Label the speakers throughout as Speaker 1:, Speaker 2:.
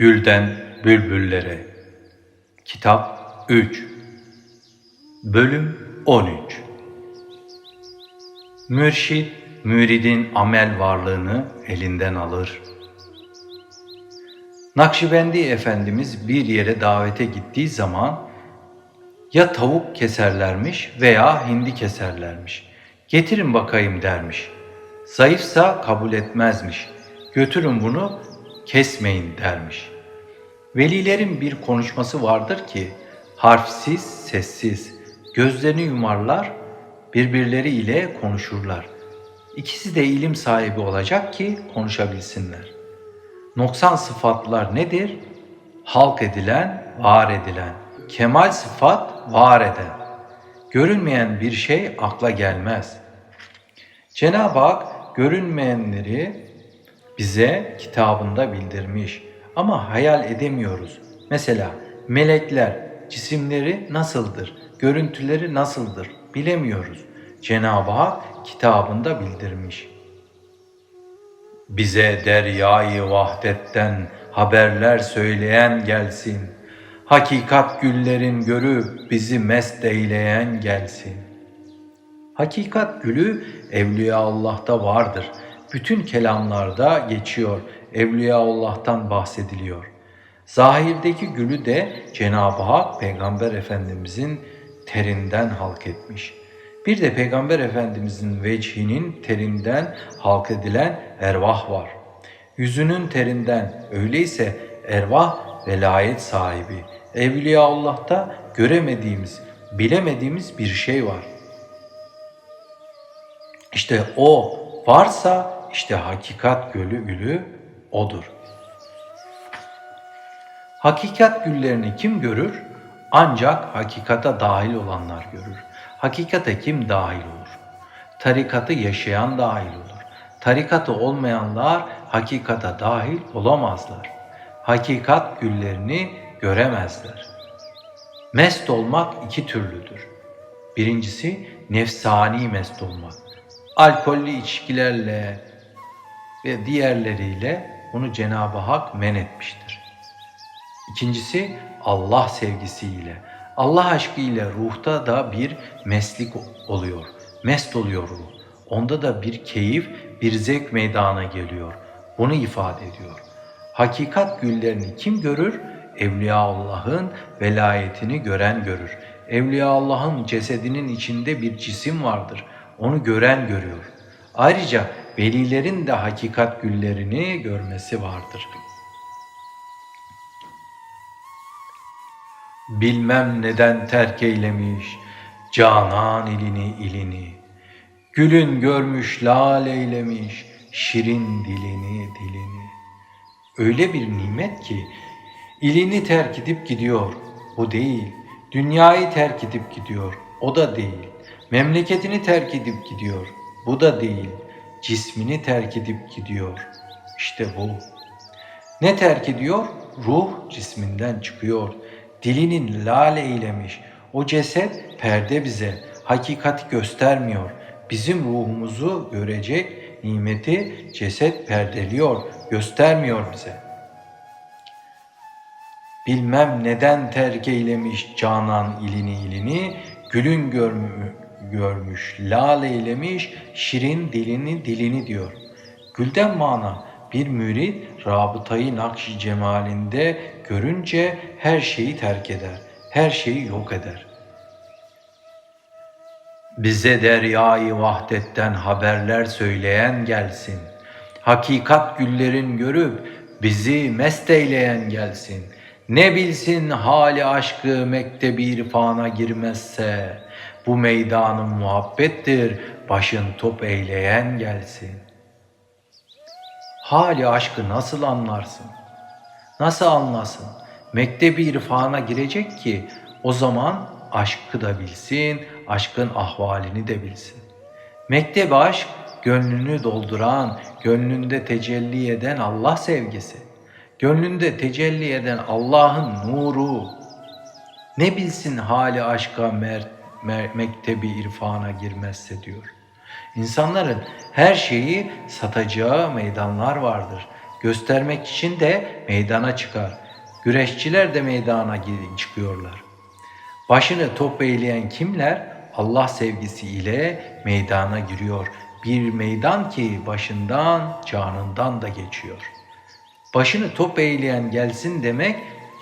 Speaker 1: Gülden Bülbüllere Kitap 3 Bölüm 13 Mürşid, müridin amel varlığını elinden alır. Nakşibendi Efendimiz bir yere davete gittiği zaman ya tavuk keserlermiş veya hindi keserlermiş. Getirin bakayım dermiş. Zayıfsa kabul etmezmiş. Götürün bunu kesmeyin dermiş. Velilerin bir konuşması vardır ki harfsiz, sessiz, gözlerini yumarlar, birbirleri ile konuşurlar. İkisi de ilim sahibi olacak ki konuşabilsinler. Noksan sıfatlar nedir? Halk edilen, var edilen. Kemal sıfat var eden. Görünmeyen bir şey akla gelmez. Cenab-ı Hak görünmeyenleri bize kitabında bildirmiş ama hayal edemiyoruz. Mesela melekler cisimleri nasıldır, görüntüleri nasıldır bilemiyoruz. Cenab-ı Hak kitabında bildirmiş. Bize deryayı vahdetten haberler söyleyen gelsin. Hakikat güllerin görüp bizi mest eyleyen gelsin. Hakikat gülü Evliya Allah'ta vardır. Bütün kelamlarda geçiyor. Evliya Allah'tan bahsediliyor. Zahirdeki gülü de Cenab-ı Hak Peygamber Efendimizin terinden halk etmiş. Bir de Peygamber Efendimizin vecihinin terinden halk edilen ervah var. Yüzünün terinden öyleyse ervah velayet sahibi. Evliya Allah'ta göremediğimiz, bilemediğimiz bir şey var. İşte o varsa işte hakikat gölü gülü odur. Hakikat güllerini kim görür? Ancak hakikata dahil olanlar görür. Hakikate kim dahil olur? Tarikatı yaşayan dahil olur. Tarikatı olmayanlar hakikata dahil olamazlar. Hakikat güllerini göremezler. Mest olmak iki türlüdür. Birincisi nefsani mest olmak. Alkollü içkilerle ve diğerleriyle bunu Cenab-ı Hak men etmiştir. İkincisi Allah sevgisiyle. Allah aşkıyla ruhta da bir meslik oluyor. Mest oluyor ruh. Onda da bir keyif, bir zevk meydana geliyor. Bunu ifade ediyor. Hakikat güllerini kim görür? Evliya Allah'ın velayetini gören görür. Evliya Allah'ın cesedinin içinde bir cisim vardır. Onu gören görüyor. Ayrıca velilerin de hakikat güllerini görmesi vardır. Bilmem neden terk eylemiş canan ilini ilini. Gülün görmüş lal eylemiş şirin dilini dilini. Öyle bir nimet ki ilini terk edip gidiyor. Bu değil. Dünyayı terk edip gidiyor. O da değil. Memleketini terk edip gidiyor. Bu da değil. Cismini terk edip gidiyor. İşte bu. Ne terk ediyor? Ruh cisminden çıkıyor. Dilinin lale eylemiş. O ceset perde bize. Hakikati göstermiyor. Bizim ruhumuzu görecek nimeti ceset perdeliyor, göstermiyor bize. Bilmem neden terk eylemiş canan ilini ilini, gülün görmü, görmüş, lal eylemiş, şirin dilini dilini diyor. Gülden mana bir mürit rabıtayı nakşi cemalinde görünce her şeyi terk eder, her şeyi yok eder. Bize deryayı vahdetten haberler söyleyen gelsin. Hakikat güllerin görüp bizi mest eyleyen gelsin. Ne bilsin hali aşkı mektebi irfana girmezse, bu meydanın muhabbettir, başın top eyleyen gelsin. Hali aşkı nasıl anlarsın? Nasıl anlasın? Mektebi irfana girecek ki o zaman aşkı da bilsin, aşkın ahvalini de bilsin. Mektebi aşk gönlünü dolduran, gönlünde tecelli eden Allah sevgisi. Gönlünde tecelli eden Allah'ın nuru. Ne bilsin hali aşka mer, mer, mektebi irfana girmezse diyor. İnsanların her şeyi satacağı meydanlar vardır. Göstermek için de meydana çıkar. Güreşçiler de meydana çıkıyorlar. Başını top eğleyen kimler? Allah sevgisi ile meydana giriyor. Bir meydan ki başından, canından da geçiyor. Başını top eğleyen gelsin demek,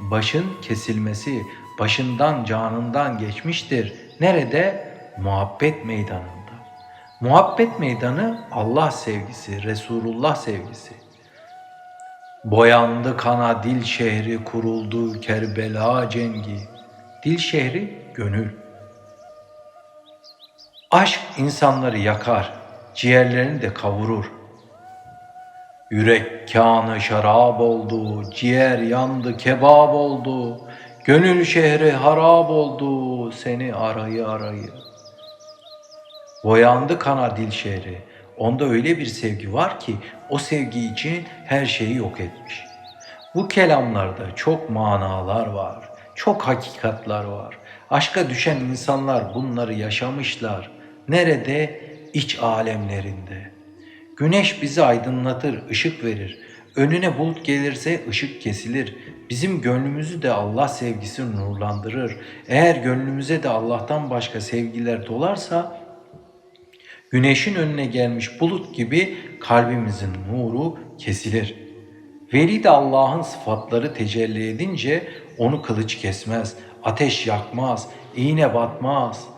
Speaker 1: başın kesilmesi, başından, canından geçmiştir. Nerede? Muhabbet meydanında. Muhabbet meydanı Allah sevgisi, Resulullah sevgisi. Boyandı kana dil şehri kuruldu Kerbela cengi. Dil şehri gönül. Aşk insanları yakar, ciğerlerini de kavurur. Yürek kanı şarap oldu, ciğer yandı kebap oldu. Gönül şehri harap oldu, seni arayı arayı. Boyandı kana dil şehri. Onda öyle bir sevgi var ki o sevgi için her şeyi yok etmiş. Bu kelamlarda çok manalar var, çok hakikatlar var. Aşka düşen insanlar bunları yaşamışlar. Nerede? İç alemlerinde. Güneş bizi aydınlatır, ışık verir. Önüne bulut gelirse ışık kesilir. Bizim gönlümüzü de Allah sevgisi nurlandırır. Eğer gönlümüze de Allah'tan başka sevgiler dolarsa Güneşin önüne gelmiş bulut gibi kalbimizin nuru kesilir. Veli de Allah'ın sıfatları tecelli edince onu kılıç kesmez, ateş yakmaz, iğne batmaz.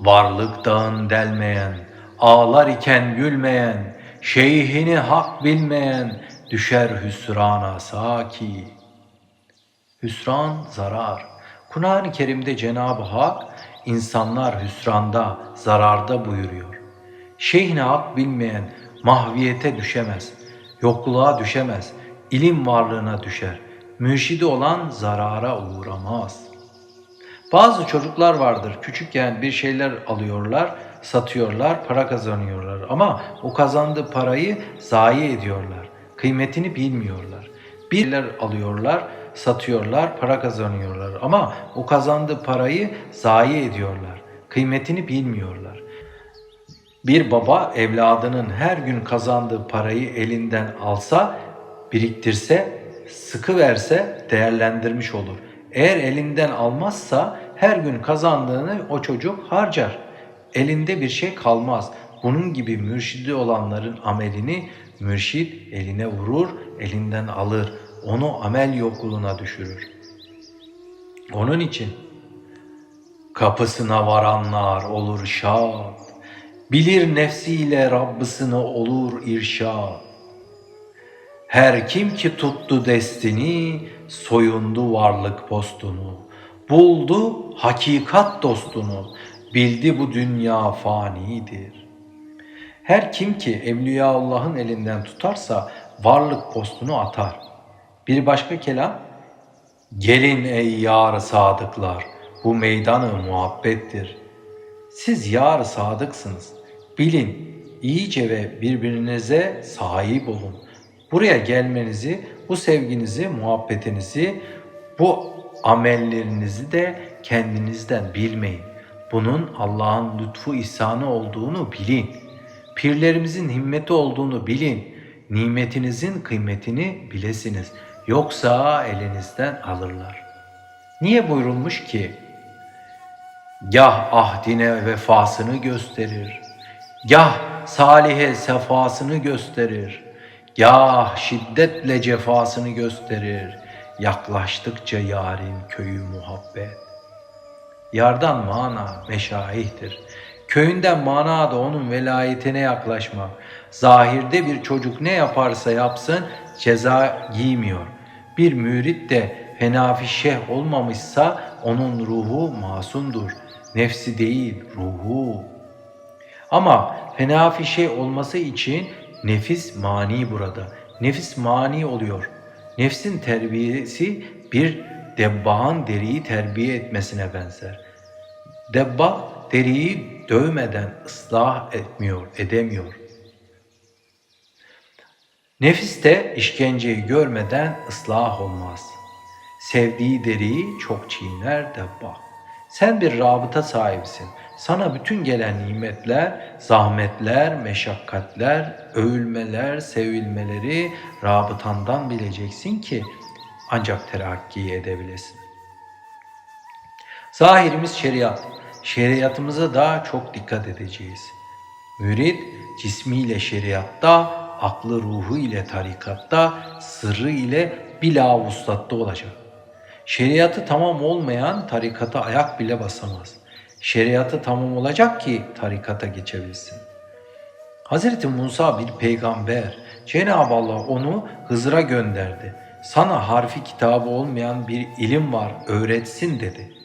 Speaker 1: Varlıktan delmeyen, ağlar iken gülmeyen, şeyhini hak bilmeyen düşer hüsrana saki. Hüsran zarar. Kur'an-ı Kerim'de Cenab-ı Hak insanlar hüsranda, zararda buyuruyor. Şeyhine hak bilmeyen mahviyete düşemez, yokluğa düşemez, ilim varlığına düşer. Mürşidi olan zarara uğramaz. Bazı çocuklar vardır küçükken bir şeyler alıyorlar, satıyorlar, para kazanıyorlar ama o kazandığı parayı zayi ediyorlar. Kıymetini bilmiyorlar. Birler alıyorlar, satıyorlar, para kazanıyorlar ama o kazandığı parayı zayi ediyorlar. Kıymetini bilmiyorlar. Bir baba evladının her gün kazandığı parayı elinden alsa, biriktirse, sıkı verse değerlendirmiş olur. Eğer elinden almazsa her gün kazandığını o çocuk harcar. Elinde bir şey kalmaz. Bunun gibi mürşidi olanların amelini mürşid eline vurur, elinden alır. Onu amel yokluğuna düşürür. Onun için kapısına varanlar olur şad. Bilir nefsiyle Rabbisine olur irşad. Her kim ki tuttu destini, soyundu varlık postunu. Buldu hakikat dostunu, bildi bu dünya fanidir. Her kim ki Evliyaullah'ın elinden tutarsa varlık postunu atar. Bir başka kelam, gelin ey yar sadıklar, bu meydanı muhabbettir. Siz yar sadıksınız. Bilin, iyice ve birbirinize sahip olun. Buraya gelmenizi, bu sevginizi, muhabbetinizi, bu amellerinizi de kendinizden bilmeyin. Bunun Allah'ın lütfu ihsanı olduğunu bilin. Pirlerimizin himmeti olduğunu bilin. Nimetinizin kıymetini bilesiniz. Yoksa elinizden alırlar. Niye buyurulmuş ki? Gah ahdine vefasını gösterir, gah salihe sefasını gösterir, gah şiddetle cefasını gösterir, yaklaştıkça yarin köyü muhabbet. Yardan mana meşahihtir. Köyünden mana da onun velayetine yaklaşmak. Zahirde bir çocuk ne yaparsa yapsın ceza giymiyor. Bir mürit de fenafi şeyh olmamışsa onun ruhu masumdur. Nefsi değil ruhu. Ama fenafi şey olması için nefis mani burada. Nefis mani oluyor. Nefsin terbiyesi bir debbağın deriyi terbiye etmesine benzer. Debbah deriyi dövmeden ıslah etmiyor, edemiyor. Nefis de işkenceyi görmeden ıslah olmaz. Sevdiği deriyi çok çiğner debbah. Sen bir rabıta sahibisin. sana bütün gelen nimetler, zahmetler, meşakkatler, övülmeler, sevilmeleri rabıtandan bileceksin ki ancak terakki edebilesin. Zahirimiz şeriat. Şeriatımıza da çok dikkat edeceğiz. Mürid cismiyle şeriatta, aklı ruhu ile tarikatta, sırrı ile bila vuslatta olacak. Şeriatı tamam olmayan tarikata ayak bile basamaz. Şeriatı tamam olacak ki tarikata geçebilsin. Hazreti Musa bir peygamber. Cenab-ı Allah onu Hızır'a gönderdi. Sana harfi kitabı olmayan bir ilim var, öğretsin dedi.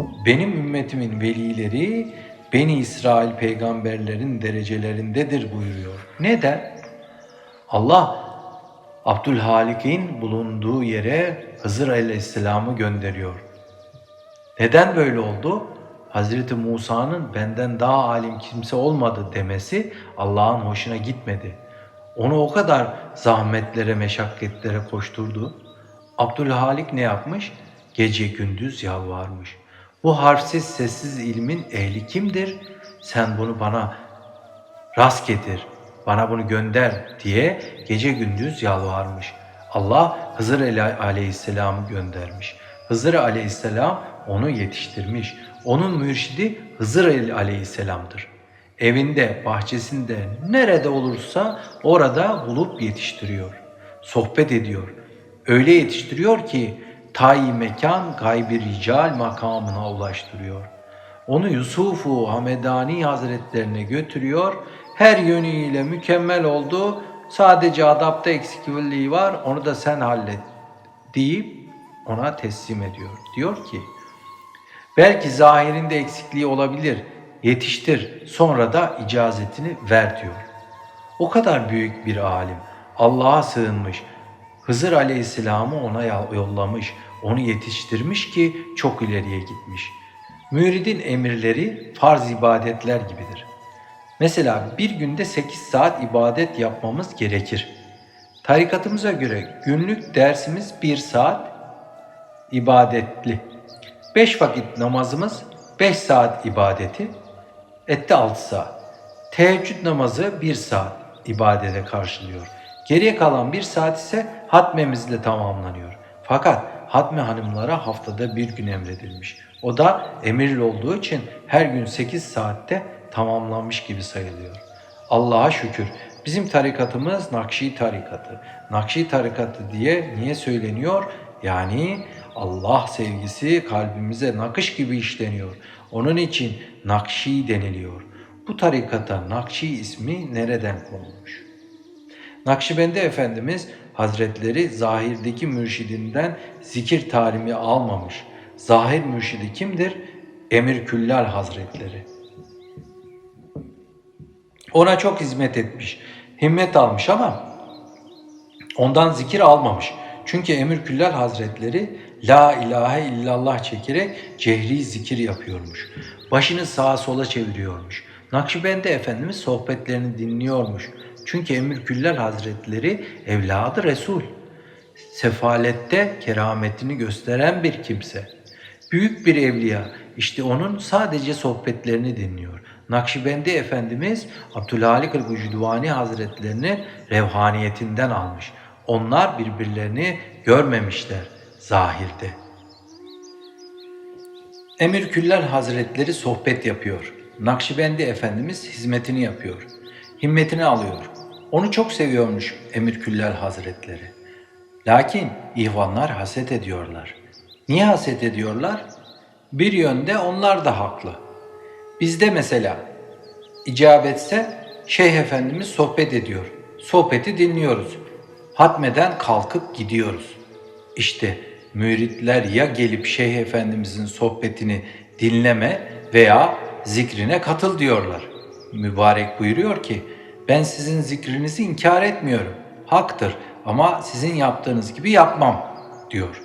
Speaker 1: Benim ümmetimin velileri Beni İsrail peygamberlerin derecelerindedir buyuruyor. Neden? Allah Abdülhalik'in bulunduğu yere Hızır Aleyhisselam'ı gönderiyor. Neden böyle oldu? Hazreti Musa'nın benden daha alim kimse olmadı demesi Allah'ın hoşuna gitmedi. Onu o kadar zahmetlere, meşakkatlere koşturdu. Abdülhalik ne yapmış? Gece gündüz yalvarmış. Bu harfsiz sessiz ilmin ehli kimdir? Sen bunu bana rast getir, bana bunu gönder diye gece gündüz yalvarmış. Allah Hızır aleyhisselamı göndermiş. Hızır aleyhisselam onu yetiştirmiş. Onun mürşidi Hızır aleyhisselamdır. Evinde, bahçesinde, nerede olursa orada bulup yetiştiriyor. Sohbet ediyor. Öyle yetiştiriyor ki tayi mekan gaybi rical makamına ulaştırıyor. Onu Yusufu Hamedani Hazretlerine götürüyor. Her yönüyle mükemmel oldu. Sadece adapta eksikliği var. Onu da sen hallet deyip ona teslim ediyor. Diyor ki belki zahirinde eksikliği olabilir. Yetiştir sonra da icazetini ver diyor. O kadar büyük bir alim. Allah'a sığınmış. Hızır Aleyhisselam'ı ona yollamış, onu yetiştirmiş ki çok ileriye gitmiş. Müridin emirleri farz ibadetler gibidir. Mesela bir günde 8 saat ibadet yapmamız gerekir. Tarikatımıza göre günlük dersimiz 1 saat ibadetli. 5 vakit namazımız 5 saat ibadeti, etti 6 saat. Teheccüd namazı 1 saat ibadete karşılıyor. Geriye kalan 1 saat ise hatmemizle tamamlanıyor. Fakat hatme hanımlara haftada bir gün emredilmiş. O da emirli olduğu için her gün 8 saatte tamamlanmış gibi sayılıyor. Allah'a şükür bizim tarikatımız Nakşi tarikatı. Nakşi tarikatı diye niye söyleniyor? Yani Allah sevgisi kalbimize nakış gibi işleniyor. Onun için Nakşi deniliyor. Bu tarikata Nakşi ismi nereden konulmuş? Nakşibendi Efendimiz Hazretleri zahirdeki mürşidinden zikir talimi almamış. Zahir mürşidi kimdir? Emir Küllal Hazretleri. Ona çok hizmet etmiş, himmet almış ama ondan zikir almamış. Çünkü Emir Küllal Hazretleri La ilahe illallah çekerek cehri zikir yapıyormuş. Başını sağa sola çeviriyormuş. Nakşibendi Efendimiz sohbetlerini dinliyormuş. Çünkü Emir Küllal Hazretleri evladı Resul. Sefalette kerametini gösteren bir kimse. Büyük bir evliya. İşte onun sadece sohbetlerini dinliyor. Nakşibendi Efendimiz Abdülhalik el-Gucudvani Hazretlerini revhaniyetinden almış. Onlar birbirlerini görmemişler zahirde. Emir Küllal Hazretleri sohbet yapıyor. Nakşibendi Efendimiz hizmetini yapıyor. Himmetini alıyor. Onu çok seviyormuş Emir Küllal Hazretleri. Lakin ihvanlar haset ediyorlar. Niye haset ediyorlar? Bir yönde onlar da haklı. Bizde mesela icabetse Şeyh Efendimiz sohbet ediyor. Sohbeti dinliyoruz. Hatmeden kalkıp gidiyoruz. İşte müritler ya gelip Şeyh Efendimizin sohbetini dinleme veya zikrine katıl diyorlar. Mübarek buyuruyor ki ben sizin zikrinizi inkar etmiyorum. Haktır ama sizin yaptığınız gibi yapmam diyor.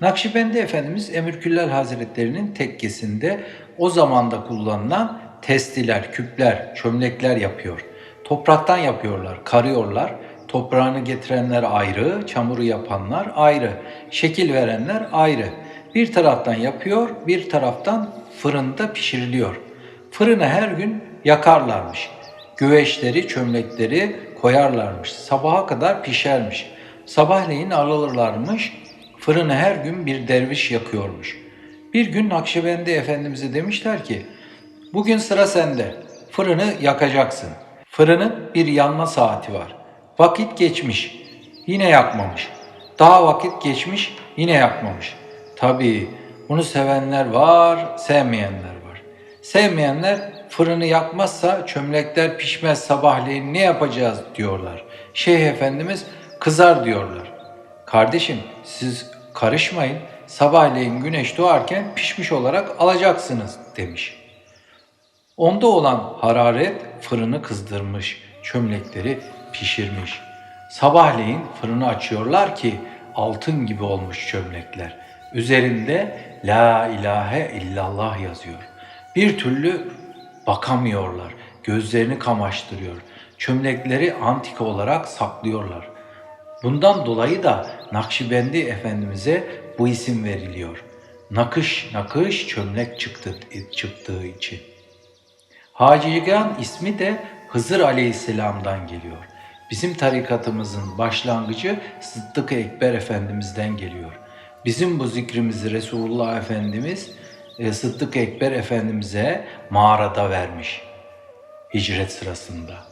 Speaker 1: Nakşibendi Efendimiz Emirküllal Hazretlerinin tekkesinde o zamanda kullanılan testiler, küpler, çömlekler yapıyor. Topraktan yapıyorlar, karıyorlar. Toprağını getirenler ayrı, çamuru yapanlar ayrı, şekil verenler ayrı. Bir taraftan yapıyor, bir taraftan fırında pişiriliyor. Fırına her gün yakarlarmış. Güveçleri, çömlekleri koyarlarmış. Sabaha kadar pişermiş. Sabahleyin alırlarmış. Fırını her gün bir derviş yakıyormuş. Bir gün Nakşibendi Efendimiz'e demişler ki, bugün sıra sende. Fırını yakacaksın. Fırının bir yanma saati var. Vakit geçmiş. Yine yakmamış. Daha vakit geçmiş. Yine yakmamış. Tabii bunu sevenler var, sevmeyenler var. Sevmeyenler fırını yakmazsa çömlekler pişmez sabahleyin ne yapacağız diyorlar. Şeyh Efendimiz kızar diyorlar. Kardeşim siz karışmayın sabahleyin güneş doğarken pişmiş olarak alacaksınız demiş. Onda olan hararet fırını kızdırmış, çömlekleri pişirmiş. Sabahleyin fırını açıyorlar ki altın gibi olmuş çömlekler. Üzerinde La ilahe illallah yazıyor. Bir türlü bakamıyorlar. Gözlerini kamaştırıyor. Çömlekleri antika olarak saklıyorlar. Bundan dolayı da Nakşibendi Efendimiz'e bu isim veriliyor. Nakış nakış çömlek çıktı, çıktığı için. Hacıgan ismi de Hızır Aleyhisselam'dan geliyor. Bizim tarikatımızın başlangıcı Sıddık Ekber Efendimiz'den geliyor. Bizim bu zikrimizi Resulullah Efendimiz Sıddık Ekber Efendimiz'e mağarada vermiş hicret sırasında.